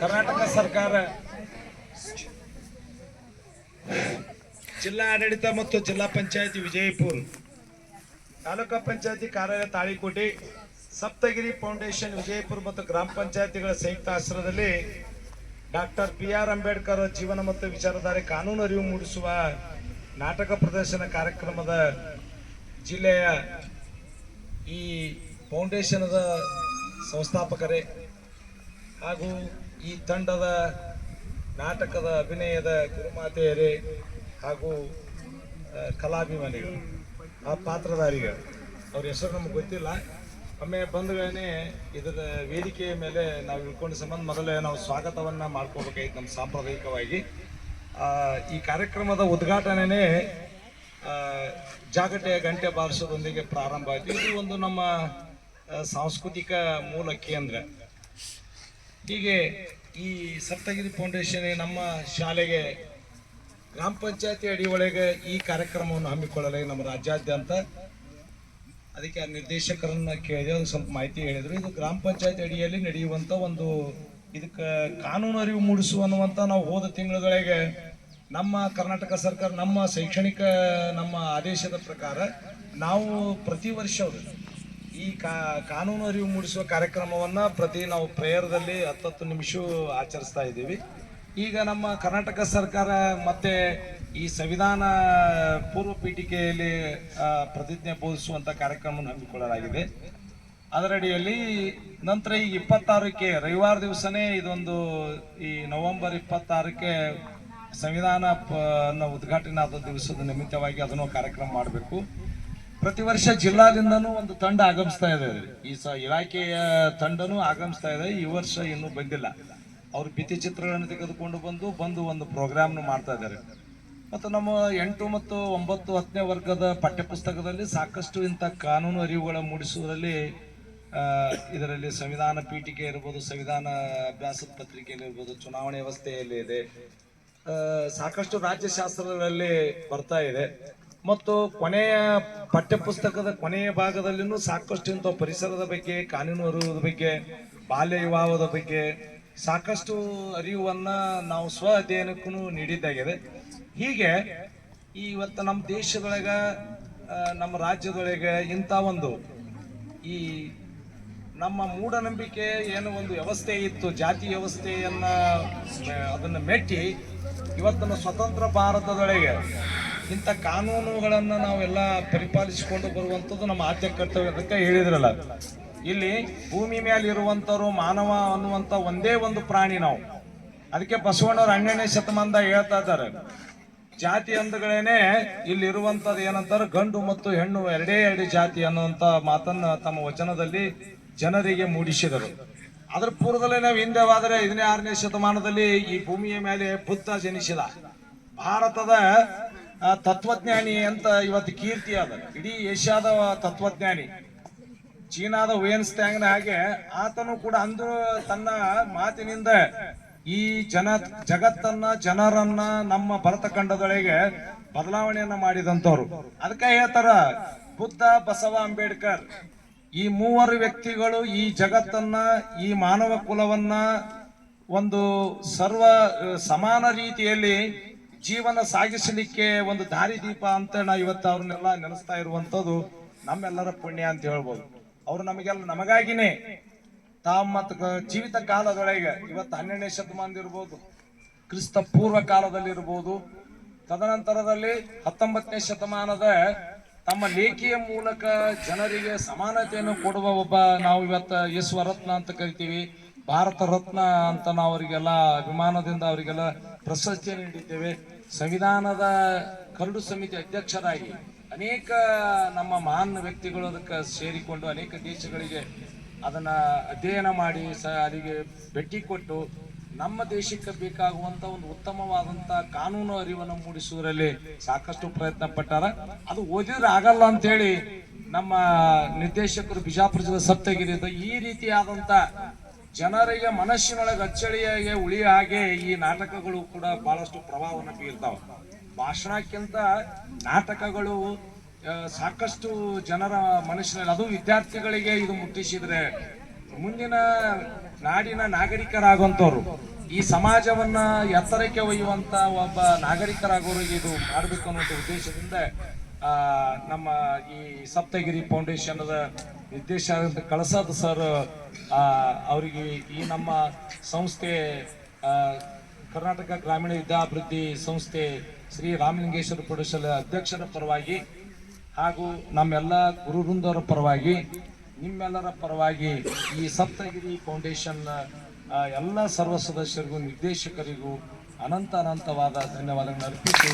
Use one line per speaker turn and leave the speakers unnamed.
ಕರ್ನಾಟಕ ಸರ್ಕಾರ ಜಿಲ್ಲಾ ಆಡಳಿತ ಮತ್ತು ಜಿಲ್ಲಾ ಪಂಚಾಯತಿ ವಿಜಯಪುರ ತಾಲೂಕಾ ಪಂಚಾಯತಿ ಕಾರ್ಯಾಲಯ ತಾಳಿಕೋಟೆ ಸಪ್ತಗಿರಿ ಫೌಂಡೇಶನ್ ವಿಜಯಪುರ ಮತ್ತು ಗ್ರಾಮ ಪಂಚಾಯತಿಗಳ ಸಂಯುಕ್ತ ಆಶ್ರಯದಲ್ಲಿ ಡಾಕ್ಟರ್ ಬಿ ಆರ್ ಅಂಬೇಡ್ಕರ್ ಜೀವನ ಮತ್ತು ವಿಚಾರಧಾರೆ ಕಾನೂನು ಅರಿವು ಮೂಡಿಸುವ ನಾಟಕ ಪ್ರದರ್ಶನ ಕಾರ್ಯಕ್ರಮದ ಜಿಲ್ಲೆಯ ಈ ಫೌಂಡೇಶನದ ಸಂಸ್ಥಾಪಕರೇ ಹಾಗೂ ಈ ತಂಡದ ನಾಟಕದ ಅಭಿನಯದ ಗುರುಮಾತೆಯರೇ ಹಾಗೂ ಕಲಾಭಿಮಾನಿಗಳು, ಆ ಪಾತ್ರಧಾರಿಗಳು. ಅವ್ರ ಹೆಸರು ನಮ್ಗೆ ಗೊತ್ತಿಲ್ಲ. ಒಮ್ಮೆ ಬಂದಗಳೇ ಇದರ ವೇದಿಕೆಯ ಮೇಲೆ ನಾವು ಇಳ್ಕೊಂಡ ಸಂಬಂಧ ಮೊದಲೇ ನಾವು ಸ್ವಾಗತವನ್ನು ಮಾಡ್ಕೋಬೇಕಾಗಿತ್ತು ನಮ್ಮ ಸಾಂಪ್ರದಾಯಿಕವಾಗಿ. ಈ ಕಾರ್ಯಕ್ರಮದ ಉದ್ಘಾಟನೆನೇ ಜಾಗಟೆಯ ಗಂಟೆ ಬಾರಿಸೋದೊಂದಿಗೆ ಪ್ರಾರಂಭ ಆಯಿತು. ಇದು ಒಂದು ನಮ್ಮ ಸಾಂಸ್ಕೃತಿಕ ಮೂಲ ಕೇಂದ್ರ ಹೀಗೆ ಈ ಸಪ್ತಗಿರಿ ಫೌಂಡೇಶನ್ ನಮ್ಮ ಶಾಲೆಗೆ, ಗ್ರಾಮ ಪಂಚಾಯತಿ ಅಡಿ ಒಳಗೆ ಈ ಕಾರ್ಯಕ್ರಮವನ್ನು ಹಮ್ಮಿಕೊಳ್ಳಲಾಗಿ ನಮ್ಮ ರಾಜ್ಯಾದ್ಯಂತ ಅದಕ್ಕೆ ಆ ನಿರ್ದೇಶಕರನ್ನ ಕೇಳಿದೆ, ಒಂದು ಸ್ವಲ್ಪ ಮಾಹಿತಿ ಹೇಳಿದರು. ಇದು ಗ್ರಾಮ ಪಂಚಾಯತಿ ಅಡಿಯಲ್ಲಿ ನಡೆಯುವಂತ ಒಂದು ಇದಕ್ಕೆ ಕಾನೂನು ಅರಿವು ಮೂಡಿಸುವ ಅನ್ನುವಂತ ನಾವು ಹೋದ ತಿಂಗಳುಗಳಿಗೆ ನಮ್ಮ ಕರ್ನಾಟಕ ಸರ್ಕಾರ, ನಮ್ಮ ಶೈಕ್ಷಣಿಕ, ನಮ್ಮ ಆದೇಶದ ಪ್ರಕಾರ ನಾವು ಪ್ರತಿ ವರ್ಷ ಈ ಕಾನೂನು ಅರಿವು ಮೂಡಿಸುವ ಕಾರ್ಯಕ್ರಮವನ್ನು ಪ್ರತಿ ನಾವು ಪ್ರೇಯರ್ದಲ್ಲಿ ಹತ್ತತ್ತು ನಿಮಿಷ ಆಚರಿಸ್ತಾ ಇದ್ದೀವಿ. ಈಗ ನಮ್ಮ ಕರ್ನಾಟಕ ಸರ್ಕಾರ ಮತ್ತೆ ಈ ಸಂವಿಧಾನ ಪೂರ್ವ ಪೀಠಿಕೆಯಲ್ಲಿ ಪ್ರತಿಜ್ಞೆ ಬೋಧಿಸುವಂಥ ಕಾರ್ಯಕ್ರಮವನ್ನು ಹಮ್ಮಿಕೊಳ್ಳಲಾಗಿದೆ. ಅದರಡಿಯಲ್ಲಿ ನಂತರ ಈ ಇಪ್ಪತ್ತಾರಕ್ಕೆ ರವಿವಾರ ದಿವಸನೇ ಇದೊಂದು ಈ ನವೆಂಬರ್ ಇಪ್ಪತ್ತಾರಕ್ಕೆ ಸಂವಿಧಾನ ಉದ್ಘಾಟನೆ ಆದ ದಿವಸದ ನಿಮಿತ್ತವಾಗಿ ಅದನ್ನು ಕಾರ್ಯಕ್ರಮ ಮಾಡಬೇಕು. ಪ್ರತಿ ವರ್ಷ ಜಿಲ್ಲಾದಿಂದನೂ ಒಂದು ತಂಡ ಆಗಮಿಸ್ತಾ ಇದೆ ಈ ಸ ಇಲಾಖೆಯ ತಂಡನೂ ಆಗಮಿಸ್ತಾ ಇದೆ. ಈ ವರ್ಷ ಇನ್ನೂ ಬಂದಿಲ್ಲ. ಅವರು ಚಿತ್ರಗಳನ್ನು ತೆಗೆದುಕೊಂಡು ಬಂದು ಬಂದು ಒಂದು ಪ್ರೋಗ್ರಾಮ್ನು ಮಾಡ್ತಾ ಇದ್ದಾರೆ. ಮತ್ತು ನಮ್ಮ ಎಂಟು ಮತ್ತು ಒಂಬತ್ತು ಹತ್ತನೇ ವರ್ಗದ ಪಠ್ಯಪುಸ್ತಕದಲ್ಲಿ ಸಾಕಷ್ಟು ಇಂಥ ಕಾನೂನು ಅರಿವುಗಳ ಮೂಡಿಸುವುದರಲ್ಲಿ ಇದರಲ್ಲಿ ಸಂವಿಧಾನ ಪೀಠಿಕೆ ಇರ್ಬೋದು, ಸಂವಿಧಾನ ಅಭ್ಯಾಸದ ಪತ್ರಿಕೆಯಲ್ಲಿ ಇರ್ಬೋದು, ಚುನಾವಣೆ ವ್ಯವಸ್ಥೆಯಲ್ಲಿ ಇದೆ. ಸಾಕಷ್ಟು ರಾಜ್ಯಶಾಸ್ತ್ರಗಳಲ್ಲಿ ಬರ್ತಾ ಇದೆ. ಮತ್ತು ಕೊನೆಯ ಪಠ್ಯಪುಸ್ತಕದ ಕೊನೆಯ ಭಾಗದಲ್ಲಿನೂ ಸಾಕಷ್ಟು ಇಂಥ ಪರಿಸರದ ಬಗ್ಗೆ, ಕಾನೂನು ಅರಿವುದ ಬಗ್ಗೆ, ಬಾಲ್ಯ ವಿವಾಹದ ಬಗ್ಗೆ ಸಾಕಷ್ಟು ಅರಿವನ್ನು ನಾವು ಸ್ವ ಅಧ್ಯಯನಕ್ಕೂ ನೀಡಿದ್ದಾಗಿದೆ. ಹೀಗೆ ಇವತ್ತು ನಮ್ಮ ದೇಶದೊಳಗೆ ನಮ್ಮ ರಾಜ್ಯದೊಳಗೆ ಇಂಥ ಒಂದು ಈ ನಮ್ಮ ಮೂಢನಂಬಿಕೆ ಏನು ಒಂದು ವ್ಯವಸ್ಥೆ ಇತ್ತು, ಜಾತಿ ವ್ಯವಸ್ಥೆಯನ್ನ ಅದನ್ನ ಮೆಟ್ಟಿ ಇವತ್ತಿನ ಸ್ವತಂತ್ರ ಭಾರತದೊಳಗೆ ಇಂಥ ಕಾನೂನುಗಳನ್ನು ನಾವೆಲ್ಲ ಪರಿಪಾಲಿಸಿಕೊಂಡು ಬರುವಂಥದ್ದು ನಮ್ಮ ಆದ್ಯ ಕರ್ತವ್ಯ ಅದಕ್ಕೆ ಹೇಳಿದ್ರಲ್ಲ. ಇಲ್ಲಿ ಭೂಮಿ ಮೇಲೆ ಇರುವಂತರು ಮಾನವ ಅನ್ನುವಂಥ ಒಂದೇ ಒಂದು ಪ್ರಾಣಿ ನಾವು. ಅದಕ್ಕೆ ಬಸವಣ್ಣವ್ರು ಹನ್ನೆರಡನೇ ಶತಮಾನದ ಹೇಳ್ತಾ ಇದ್ದಾರೆ. ಜಾತಿ ಅಂದಗಳೇನೆ ಇಲ್ಲಿ ಇರುವಂತದ್ದು ಏನಂತಾರೆ ಗಂಡು ಮತ್ತು ಹೆಣ್ಣು ಎರಡೇ ಎರಡು ಜಾತಿ ಅನ್ನುವಂಥ ಮಾತನ್ನ ತಮ್ಮ ವಚನದಲ್ಲಿ ಜನರಿಗೆ ಮೂಡಿಸಿದರು. ಅದ್ರ ಪೂರ್ವದಲ್ಲೇ ನಾವು ಹಿಂದೆ ಹೋದರೆ ಐದನೇ, ಆರನೇ ಶತಮಾನದಲ್ಲಿ ಈ ಭೂಮಿಯ ಮೇಲೆ ಬುದ್ಧ ಜನಿಸಿದ. ಭಾರತದ ತತ್ವಜ್ಞಾನಿ ಅಂತ ಇವತ್ತು ಕೀರ್ತಿ ಅದ ಇಡೀ ಏಷ್ಯಾದ ತತ್ವಜ್ಞಾನಿ. ಚೀನಾದ ವೇನ್ಸ್ ಸ್ಟ್ಯಾಂಗ್ನ ಹಾಗೆ ಆತನು ಕೂಡ ಅಂದು ತನ್ನ ಮಾತಿನಿಂದ ಈ ಜನ, ಜಗತ್ತನ್ನ, ಜನರನ್ನ ನಮ್ಮ ಭರತ ಖಂಡದೊಳಗೆ ಬದಲಾವಣೆಯನ್ನ ಮಾಡಿದಂತವ್ರು ಅದಕ್ಕೆ ಹೇಳ್ತಾರ, ಬುದ್ಧ ಬಸವ ಅಂಬೇಡ್ಕರ್. ಈ ಮೂವರು ವ್ಯಕ್ತಿಗಳು ಈ ಜಗತ್ತನ್ನ, ಈ ಮಾನವ ಕುಲವನ್ನ ಒಂದು ಸರ್ವ ಸಮಾನ ರೀತಿಯಲ್ಲಿ ಜೀವನ ಸಾಗಿಸಲಿಕ್ಕೆ ಒಂದು ದಾರಿದೀಪ ಅಂತ ನಾವು ಇವತ್ತು ಅವ್ರನ್ನೆಲ್ಲ ನೆನೆಸ್ತಾ ಇರುವಂಥದ್ದು ನಮ್ಮೆಲ್ಲರ ಪುಣ್ಯ ಅಂತ ಹೇಳ್ಬೋದು. ಅವರು ನಮಗೆಲ್ಲ, ನಮಗಾಗಿನೇ ತಮ್ಮ ಜೀವಿತ ಕಾಲದೊಳಗೆ ಇವತ್ತು ಹನ್ನೆರಡನೇ ಶತಮಾನದ ಇರ್ಬೋದು, ಕ್ರಿಸ್ತ ಪೂರ್ವ ಕಾಲದಲ್ಲಿ ಇರ್ಬೋದು ತದನಂತರದಲ್ಲಿ ಹತ್ತೊಂಬತ್ತನೇ ಶತಮಾನದ ತಮ್ಮ ಲೇಖಿಯ ಮೂಲಕ ಜನರಿಗೆ ಸಮಾನತೆಯನ್ನು ಕೊಡುವ ಒಬ್ಬ ನಾವು ಇವತ್ತು ಯಶ್ವರತ್ನ ಅಂತ ಕರಿತೀವಿ, ಭಾರತ ರತ್ನ ಅಂತ ನಾವು ಅವರಿಗೆಲ್ಲ ಅಭಿಮಾನದಿಂದ ಅವರಿಗೆಲ್ಲ ಪ್ರಶಸ್ತಿ ನೀಡಿದ್ದೇವೆ. ಸಂವಿಧಾನದ ಕರಡು ಸಮಿತಿ ಅಧ್ಯಕ್ಷರಾಗಿ ಅನೇಕ ನಮ್ಮ ಮಹಾನ್ ವ್ಯಕ್ತಿಗಳು ಅದಕ್ಕೆ ಸೇರಿಕೊಂಡು ಅನೇಕ ದೇಶಗಳಿಗೆ ಅದನ್ನು ಅಧ್ಯಯನ ಮಾಡಿ ಸ, ಅಲ್ಲಿಗೆ ಭೇಟಿ ಕೊಟ್ಟು ನಮ್ಮ ದೇಶಕ್ಕೆ ಬೇಕಾಗುವಂತ ಒಂದು ಉತ್ತಮವಾದಂತ ಕಾನೂನು ಅರಿವನ್ನು ಮೂಡಿಸುವುದರಲ್ಲಿ ಸಾಕಷ್ಟು ಪ್ರಯತ್ನ ಪಟ್ಟಾರ. ಅದು ಓದಿದ್ರೆ ಆಗಲ್ಲ ಅಂತ ಹೇಳಿ ನಮ್ಮ ನಿರ್ದೇಶಕರು ಬಿಜಾಪುರ ಜಿಲ್ಲೆ ಸತ್ತಗಿರಿ ಈ ರೀತಿಯಾದಂತ ಜನರಿಗೆ ಮನಸ್ಸಿನೊಳಗೆ ಅಚ್ಚಳಿಯಾಗಿ ಉಳಿಯ ಹಾಗೆ ಈ ನಾಟಕಗಳು ಕೂಡ ಬಹಳಷ್ಟು ಪ್ರಭಾವವನ್ನು ಬೀರ್ತಾವ. ಭಾಷಣಕ್ಕಿಂತ ನಾಟಕಗಳು
ಸಾಕಷ್ಟು ಜನರ ಮನಸ್ಸಿನಲ್ಲಿ, ಅದು ವಿದ್ಯಾರ್ಥಿಗಳಿಗೆ ಇದು ಮುಟ್ಟಿಸಿದ್ರೆ ಮುಂದಿನ ನಾಡಿನ ನಾಗರಿಕರಾಗುವಂಥವ್ರು. ಈ ಸಮಾಜವನ್ನ ಎತ್ತರಕ್ಕೆ ಒಯ್ಯುವಂತ ಒಬ್ಬ ನಾಗರಿಕರಾಗೋರಿಗೆ ಇದು ಮಾಡಬೇಕು ಅನ್ನೋ ಉದ್ದೇಶದಿಂದ ನಮ್ಮ ಈ ಸಪ್ತಗಿರಿ ಫೌಂಡೇಶನ್ದ ನಿರ್ದೇಶಕ ಕಳಸದ ಸರ್ ಅವರಿಗೆ ಈ ನಮ್ಮ ಸಂಸ್ಥೆ ಕರ್ನಾಟಕ ಗ್ರಾಮೀಣ ವಿದ್ಯಾಭಿವೃದ್ಧಿ ಸಂಸ್ಥೆ ಶ್ರೀ ರಾಮಲಿಂಗೇಶ್ವರ ಪ್ರೊಡಕ್ಷನ್ ಅಧ್ಯಕ್ಷರ ಪರವಾಗಿ ಹಾಗೂ ನಮ್ಮೆಲ್ಲ ಗುರುವೃಂದರ ಪರವಾಗಿ ನಿಮ್ಮೆಲ್ಲರ ಪರವಾಗಿ ಈ ಸಪ್ತಗಿರಿ ಫೌಂಡೇಶನ್ ಎಲ್ಲ ಸರ್ವ ಸದಸ್ಯರಿಗೂ ನಿರ್ದೇಶಕರಿಗೂ ಅನಂತ ಅನಂತವಾದ ಧನ್ಯವಾದಗಳನ್ನು ಅರ್ಪಿಸಿ